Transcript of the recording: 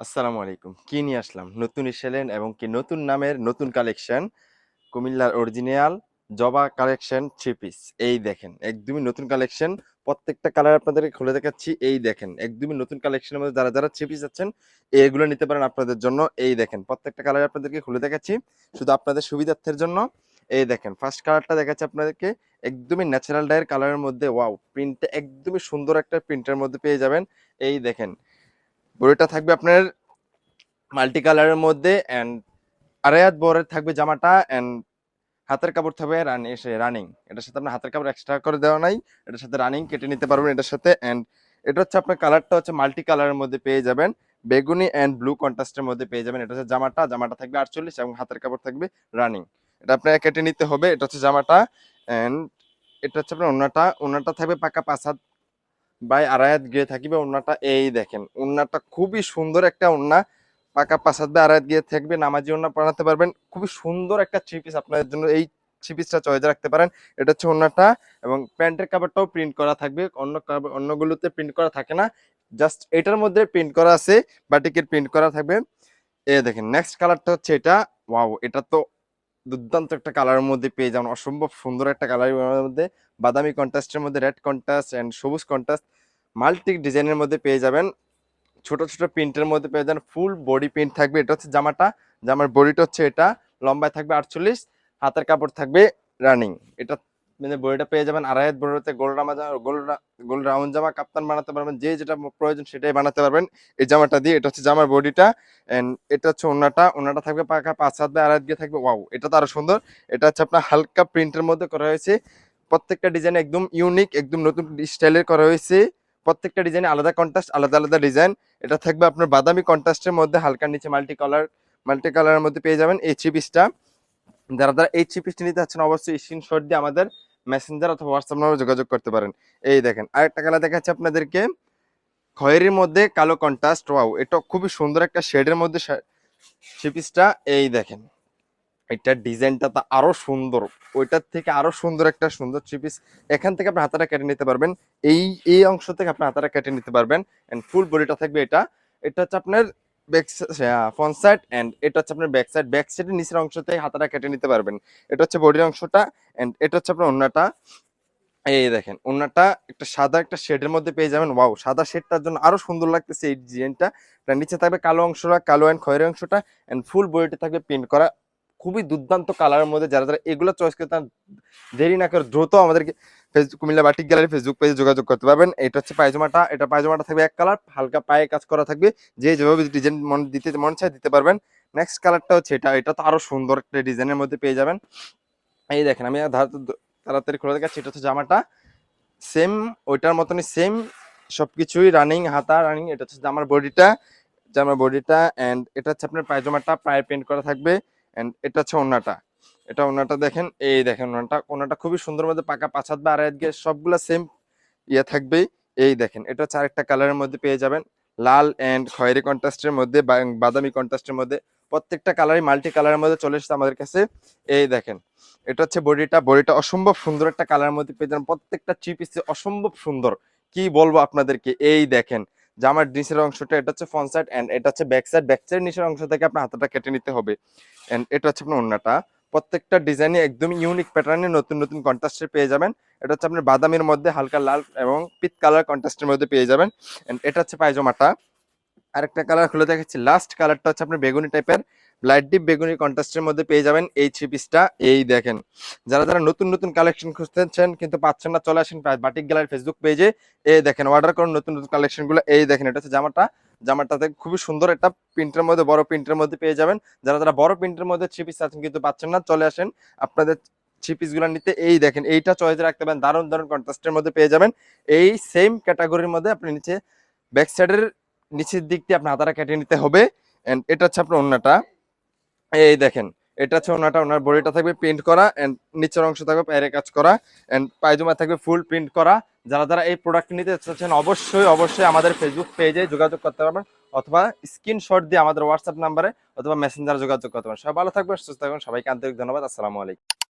আসসালামু আলাইকুম। কি নিয়ে আসলাম? নতুন এসেলেন এবং কি নতুন নামের নতুন কালেকশন কুমিল্লার অরিজিনাল জবা কালেকশন থ্রি পিস এই দেখেন, একদমই নতুন কালেকশন প্রত্যেকটা কালার আপনাদেরকে খুলে দেখাচ্ছি। এই দেখেন, একদমই নতুন কালেকশনের মধ্যে যারা যারা থ্রি পিস আছেন এইগুলো নিতে পারেন আপনাদের জন্য। এই দেখেন, প্রত্যেকটা কালার আপনাদেরকে খুলে দেখাচ্ছি, শুধু আপনাদের সুবিধার্থের জন্য। এই দেখেন ফার্স্ট কালারটা দেখাচ্ছি আপনাদেরকে। একদমই ন্যাচারাল ডায়ের কালারের মধ্যে ওয়াও প্রিন্টটা একদমই সুন্দর একটা প্রিন্টের মধ্যে পেয়ে যাবেন। এই দেখেন বড়িটা থাকবে আপনার মাল্টি কালারের মধ্যে অ্যান্ড আড়াই হাত বরের থাকবে জামাটা অ্যান্ড হাতের কাপড় থাকবে রানি এটার সাথে আপনার হাতের কাপড় এক্সট্রা করে দেওয়া নাই, এটার সাথে রানিং কেটে নিতে পারবেন এটার সাথে অ্যান্ড এটা হচ্ছে আপনার কালারটা হচ্ছে মাল্টি কালারের মধ্যে পেয়ে যাবেন, বেগুনি অ্যান্ড ব্লু কন্ট্রাস্টের মধ্যে পেয়ে যাবেন, এটা হচ্ছে জামাটা জামাটা থাকবে আটচল্লিশ এবং হাতের কাপড় থাকবে রানিং এটা আপনাকে কেটে নিতে হবে, এটা হচ্ছে জামাটা অ্যান্ড এটা হচ্ছে আপনার ওনাটা ওনাটা থাকবে পাকা পাঁচ হাত বাই আড়াই হাত গিয়ে থাকবে ওনাটা এই দেখেন। ওনাটা খুবই সুন্দর একটা ওনা পাকা পাঁচ হাত বাই আড়াই গিয়ে থাকবে, নামাজি ওনা বানাতে পারবেন। খুবই সুন্দর একটা থ্রি পিস আপনাদের জন্য এই থ্রি পিসটা রাখতে পারেন। এটা হচ্ছে ওনাটা এবং প্যান্টের কাপড়টাও প্রিন্ট করা থাকবে। অন্য কাপড় অন্যগুলোতে প্রিন্ট করা থাকে না। জাস্ট এটার মধ্যে প্রিন্ট করা আছে, বাটিকের প্রিন্ট করা থাকবে। এ দেখেন নেক্সট কালারটা হচ্ছে এটা। ওয়াও এটা তো দুর্দান্ত একটা কালারের মধ্যে পেয়ে যাবেন। অসম্ভব সুন্দর একটা কালারের মধ্যে। বাদামি কন্ট্রাস্টের মধ্যে রেড কন্ট্রাস্ট অ্যান্ড সবুজ কন্ট্রাস্ট মাল্টি ডিজাইনের মধ্যে পেয়ে যাবেন। ছোট ছোট প্রিন্টের মধ্যে পেয়ে যাবেন ফুল বডি প্রিন্ট থাকবে। এটা হচ্ছে জামাটা। জামার বডিটা হচ্ছে এটা। লম্বায় থাকবে আটচল্লিশ। হাতের কাপড় থাকবে রানিং। এটা মানে বডিটা পেয়ে যাবেন আড়াই হাত বডিতে গোল রামা জামা, গোল গোল রাউন্ড জামা, কাপ্তান বানাতে পারবেন। যে যেটা প্রয়োজন সেটাই বানাতে পারবেন। এই জামাটা দিয়ে এটা হচ্ছে জামার বডিটা। অ্যান্ড এটা হচ্ছে ওনাটা ওনাটা থাকবে পাকা পাঁচ হাত বা আড়াই গিয়ে থাকবে। ওয়াও এটা তো আরও সুন্দর। এটা হচ্ছে আপনার হালকা প্রিন্টের মধ্যে করা হয়েছে। প্রত্যেকটা ডিজাইন একদম ইউনিক একদম নতুন স্টাইলের করা হয়েছে। প্রত্যেকটা ডিজাইনে আলাদা কন্ট্রাস্ট আলাদা আলাদা ডিজাইন এটা থাকবে আপনার বাদামি কন্ট্রাস্টের মধ্যে, হালকা নিচে মাল্টি কালার মাল্টি কালারের মধ্যে পেয়ে যাবেন এই থ্রি পিসটা যারা যারা এই থ্রি পিসটি নিতে চাচ্ছেন, অবশ্যই স্ক্রিনশট দিয়ে আমাদের মেসেঞ্জার অথবা হোয়াটসঅ্যাপ নাম্বারে যোগাযোগ করতে পারেন। এই দেখেন, আরেকটা কালার দেখাচ্ছে আপনাদেরকে। খয়েরির মধ্যে কালো কন্ট্রাস্ট ওয়াও এটা খুবই সুন্দর একটা শেডের মধ্যে থ্রি পিসটা এই দেখেন এটার ডিজাইনটা তো আরও সুন্দর। ওইটার থেকে আরও সুন্দর একটা সুন্দর থ্রি পিস এখান থেকে আপনি হাতাটা কেটে নিতে পারবেন। এই এই অংশ থেকে আপনি হাতাটা কেটে নিতে পারবেন। এন্ড ফুল বডিটা থাকবে এটা। এটা হচ্ছে আপনার ব্যাক ফ্রন্ট সাইড এন্ড এটা হচ্ছে আপনার ব্যাক সাইড ব্যাক সাইডের নিচের অংশ থেকে হাতাটা কেটে নিতে পারবেন। এটা হচ্ছে বডির অংশটা এন্ড এটা হচ্ছে আপনার অন্যটা এই দেখেন ওনাটা একটা সাদা একটা শেডের মধ্যে পেয়ে যাবেন। ওয়াও সাদা শেডটার জন্য আরও সুন্দর লাগতেছে এই ডিজাইনটা নিচে থাকবে কালো অংশটা, কালো অ্যান্ড খয়ের অংশটা। এন্ড ফুল বডিটা থাকবে প্রিন্ট করা। খুবই দুর্দান্ত কালারের মধ্যে যারা যারা এগুলো চয়েস করতে চান, দেরি না করে দ্রুত আমাদেরকে Facebook Comilla batik gallery Facebook পেজে যোগাযোগ করতে পারবেন। এটা হচ্ছে পায়জামাটা। এটা পায়জামাটা থাকবে এক কালার হালকা পায়ে কাজ করা থাকবে। যে যেভাবে ডিজাইন মন দিতে মন চায় দিতে পারবেন। নেক্সট কালারটা হচ্ছে এটা। এটা তো আরও সুন্দর একটা ডিজাইনের মধ্যে পেয়ে যাবেন। এই দেখেন আমি তাড়াতাড়ি খুলে দেখাচ্ছি। এটা হচ্ছে জামাটা। সেম ওইটার মতনই সেম সব কিছুই রানিং হাতা রানিং এটা হচ্ছে জামার বডিটা জামার বডিটা এন্ড এটা হচ্ছে আপনার পায়জামাটা। পায়ে প্রিন্ট করা থাকবে। এন্ড এটা হচ্ছে ওন্নাটা। এটা ওন্নাটা দেখেন, এই দেখেন ওন্নাটা। ওন্নাটা খুবই সুন্দর মধ্যে পাকা পাঁচ হাত বা আড়াই হাত সবগুলা সেম ইয়ে থাকবে এই দেখেন, এটা হচ্ছে আরেকটা কালারের মধ্যে পেয়ে যাবেন। লাল এন্ড খয়েরি কন্ট্রাস্টের মধ্যে বাদামি কন্ট্রাস্টের মধ্যে প্রত্যেকটা কালারই মাল্টি কালারের মধ্যে চলে এসেছে আমাদের কাছে। এই দেখেন, এটা হচ্ছে বডিটা। বডিটা অসম্ভব সুন্দর একটা কালারের মধ্যে পেয়ে যাবেন। প্রত্যেকটা চিপ অসম্ভব সুন্দর। কি বলব আপনাদেরকে? এই দেখেন জামার নিচের অংশটা, এটা হচ্ছে ফ্রন্ট সাইড এন্ড এটা হচ্ছে ব্যাক সাইড ব্যাক সাইড নিচের অংশ থেকে আপনার হাতটা কেটে নিতে হবে। এন্ড এটা হচ্ছে আপনার অন্যটা প্রত্যেকটা ডিজাইনে একদম ইউনিক প্যাটার্নে নতুন নতুন কন্ট্রাস্টে পেয়ে যাবেন। এটা হচ্ছে আপনার বাদামের মধ্যে হালকা লাল এবং পিত কালার কন্ট্রাস্টের মধ্যে পেয়ে যাবেন। এন্ড এটা হচ্ছে পায়জামাটা। আরেকটা কালার খুলে দেখাচ্ছি। লাস্ট কালারটা হচ্ছে আপনার বেগুনি টাইপের লাইট ডিপ বেগুনি কন্ট্রাস্টের মধ্যে পেয়ে যাবেন এই থ্রি পিসটা। এই দেখেন, যারা যারা নতুন নতুন কালেকশন খুঁজতেছেন কিন্তু পাচ্ছেন না, চলে আসেন বাটিক গ্যালারি ফেসবুক পেজে এই দেখেন অর্ডার করুন নতুন নতুন কালেকশনগুলো এই দেখেন, এটা হচ্ছে জামাটা। জামাটাতে খুবই সুন্দর একটা প্রিন্টের মধ্যে, বড় প্রিন্টের মধ্যে পেয়ে যাবেন। যারা যারা বড় প্রিন্টের মধ্যে থ্রি পিস আছেন কিন্তু পাচ্ছেন না, চলে আসেন। আপনাদের থ্রি পিসগুলো নিতে এই দেখেন, এইটা চয়েস রাখতে পারেন, দারুণ দারুণ কন্ট্রাস্টের মধ্যে পেয়ে যাবেন। এই সেম ক্যাটাগরির মধ্যে আপনি নিচে ব্যাক সাইডের নিচের দিক দিয়ে আপনার হাতারা কেটে নিতে হবে। এন্ড এটা হচ্ছে আপনার অন্যটা এই দেখেন, এটা হচ্ছে ওনাটা, ওনার বডিটা থাকবে প্রিন্ট করা অ্যান্ড নিচের অংশ থাকবে পায়ের কাজ করা অ্যান্ড পায়জামা থাকবে ফুল প্রিন্ট করা। যারা যারা এই প্রোডাক্ট নিতে চাচ্ছেন, অবশ্যই অবশ্যই আমাদের ফেসবুক পেজে যোগাযোগ করতে পারবেন অথবা স্ক্রিনশট দিয়ে আমাদের হোয়াটসঅ্যাপ নাম্বারে অথবা মেসেঞ্জারে যোগাযোগ করতে পারেন সবাই ভালো থাকবেন, সুস্থ থাকবেন, সবাইকে আন্তরিক ধন্যবাদ, আসসালামু আলাইকুম।